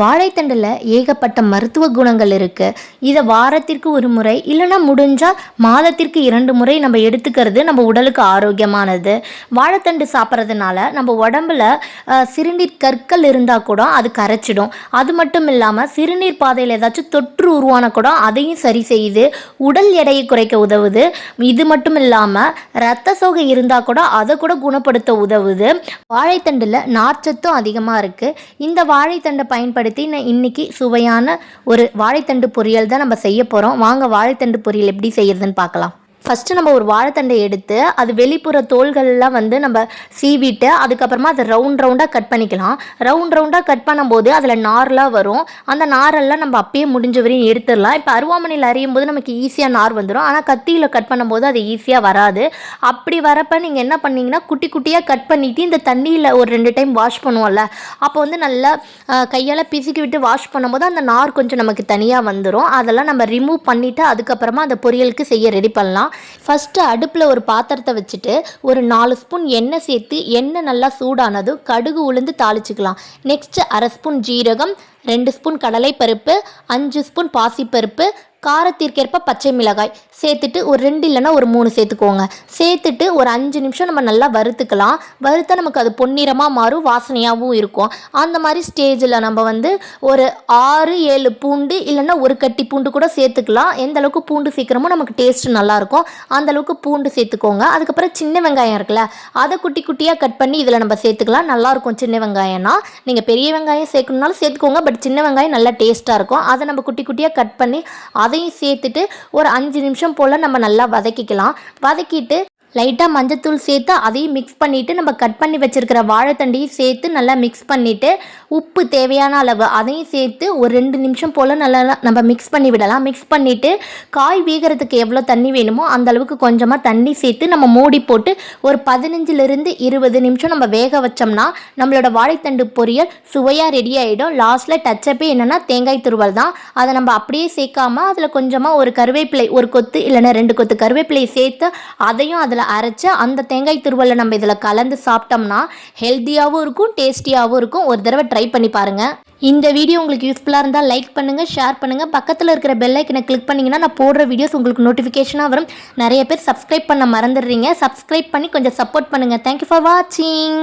வாழைத்தண்டில் ஏகப்பட்ட மருத்துவ குணங்கள் இருக்குது இதை வாரத்திற்கு ஒரு முறை இல்லைன்னா முடிஞ்சால் மாதத்திற்கு இரண்டு முறை நம்ம எடுத்துக்கிறது நம்ம உடலுக்கு ஆரோக்கியமானது. வாழைத்தண்டு சாப்பிட்றதுனால நம்ம உடம்புல சிறுநீர் கற்கள் இருந்தால் கூட அது கரைச்சிடும். அது மட்டும் இல்லாமல் சிறுநீர் பாதையில் ஏதாச்சும் தொற்று உருவான கூட அதையும் சரி செய்யுது உடல் எடையை குறைக்க உதவுது. இது மட்டும் இல்லாமல் ரத்த சோகை இருந்தால் கூட அதை கூட குணப்படுத்த உதவுது. வாழைத்தண்டில் நார்ச்சத்தும் அதிகமாக இருக்குது இந்த வாழைத்தண்டை பயன்படுத்தி நான் இன்னைக்கு சுவையான ஒரு வாழைத்தண்டு பொரியல் தான் நம்ம செய்ய போகிறோம் வாங்க வாழைத்தண்டு பொரியல் எப்படி செய்யறதுன்னு பார்க்கலாம். ஃபஸ்ட்டு நம்ம ஒரு வாழைத்தண்டை எடுத்து அது வெளிப்புற தோள்கள்லாம் வந்து நம்ம சீவிட்டு அதுக்கப்புறமா அதை ரவுண்ட் ரவுண்டாக கட் பண்ணிக்கலாம். ரவுண்ட் ரவுண்டாக கட் பண்ணும்போது அதில் நார்லாம் வரும். அந்த நாரெல்லாம் நம்ம அப்பயே முடிஞ்ச வரையும் எடுத்துடலாம். இப்போ அருவாமனையில் அறியும் போது நமக்கு ஈஸியாக நார் வந்துடும் ஆனால் கத்தியில் கட் பண்ணும்போது அது ஈஸியாக வராது. அப்படி வரப்ப நீங்கள் என்ன பண்ணீங்கன்னா குட்டி குட்டியாக கட் பண்ணிவிட்டு இந்த தண்ணியில் ஒரு ரெண்டு டைம் வாஷ் பண்ணுவோம்ல அப்போ வந்து நல்லா கையால் பிசுக்கி விட்டு வாஷ் பண்ணும்போது அந்த நார் கொஞ்சம் நமக்கு தனியாக வந்துடும் அதெல்லாம் நம்ம ரிமூவ் பண்ணிவிட்டு அதுக்கப்புறமா அந்த பொரியலுக்கு செய்ய ரெடி பண்ணலாம். ஃபஸ்ட்டு அடுப்பில் ஒரு பாத்திரத்தை வச்சுட்டு ஒரு நாலு ஸ்பூன் எண்ணெய் சேர்த்து எண்ணெய் நல்லா சூடானதும் கடுகு உளுந்து தாளிச்சுக்கலாம். நெக்ஸ்ட்டு அரை ஸ்பூன் ஜீரகம் ரெண்டு ஸ்பூன் கடலைப்பருப்பு அஞ்சு ஸ்பூன் பாசிப்பருப்பு காரத்திற்கேற்ப பச்சை மிளகாய். சேர்த்துட்டு ஒரு ரெண்டு இல்லைன்னா ஒரு மூணு சேர்த்துக்கோங்க. சேர்த்துட்டு ஒரு அஞ்சு நிமிஷம் நம்ம நல்லா வறுத்துக்கலாம். வறுத்தா நமக்கு அது பொன்னிறமாக மாறும் வாசனையாகவும் இருக்கும். அந்த மாதிரி ஸ்டேஜில் நம்ம வந்து ஒரு ஆறு ஏழு பூண்டு இல்லைன்னா ஒரு கட்டி பூண்டு கூட சேர்த்துக்கலாம். எந்த அளவுக்கு பூண்டு சீக்கிரமோ நமக்கு டேஸ்ட் நல்லாயிருக்கும். அந்த அளவுக்கு பூண்டு சேர்த்துக்கோங்க. அதுக்கப்புறம் சின்ன வெங்காயம் இருக்குல்ல அதை குட்டி குட்டியாக கட் பண்ணி இதில் நம்ம சேர்த்துக்கலாம். நல்லாயிருக்கும் சின்ன வெங்காயம்னா. நீங்கள் பெரிய வெங்காயம் சேர்க்கணுனாலும் சேர்த்துக்கோங்க. பட் சின்ன வெங்காயம் நல்லா டேஸ்ட்டாக இருக்கும். அதை நம்ம குட்டி குட்டியாக கட் பண்ணி அதை அதையும் சேர்த்துட்டு ஒரு அஞ்சு நிமிஷம் போல் நம்ம நல்லா வதக்கிக்கலாம். வதக்கிட்டு லைட்டாக மஞ்சத்தூள் சேர்த்து அதையும் மிக்ஸ் பண்ணிவிட்டு நம்ம கட் பண்ணி வச்சுருக்கிற வாழைத்தண்டையும் சேர்த்து நல்லா மிக்ஸ் பண்ணிவிட்டு உப்பு தேவையான அளவு அதையும் சேர்த்து ஒரு ரெண்டு நிமிஷம் போல் நல்லா நம்ம மிக்ஸ் பண்ணி விடலாம். மிக்ஸ் பண்ணிவிட்டு காய் வேகிறதுக்கு எவ்வளோ தண்ணி வேணுமோ அந்த அளவுக்கு கொஞ்சமாக தண்ணி சேர்த்து நம்ம மூடி போட்டு ஒரு பதினஞ்சிலிருந்து இருபது நிமிஷம் நம்ம வேக வச்சோம்னா நம்மளோட வாழைத்தண்டு பொரியல் சுவையாக ரெடி ஆகிடும் லாஸ்ட்டில் டச்சப்பே என்னென்னா தேங்காய் துருவல் தான். அதை நம்ம அப்படியே சேர்க்காம அதில் கொஞ்சமாக ஒரு கருவேப்பிலை ஒரு கொத்து இல்லைன்னா ரெண்டு கொத்து கருவேப்பிலையை சேர்த்து அதையும் அதில் அரைச்சு அந்த தேங்காய் துருவலை நம்ம இதில் கலந்து சாப்பிட்டோம்னா ஹெல்த்தியாகவும் இருக்கும் டேஸ்டியாகவும் இருக்கும். ஒரு தடவை ட்ரை பண்ணி பாருங்கள் இந்த வீடியோ உங்களுக்கு யூஸ்ஃபுல்லாக இருந்தால் லைக் பண்ணுங்கள் ஷேர் பண்ணுங்கள் பக்கத்தில் இருக்கிற பெல் ஐக்கனை கிளிக் பண்ணிங்கன்னா நான் போடுற வீடியோஸ் உங்களுக்கு நோட்டிஃபிகேஷனாக வரும். நிறைய பேர் சப்ஸ்கிரைப் பண்ண மறந்துடுறீங்க. சப்ஸ்கிரைப் பண்ணி கொஞ்சம் சப்போர்ட் பண்ணுங்கள் தேங்க்யூ ஃபார் வாட்சிங்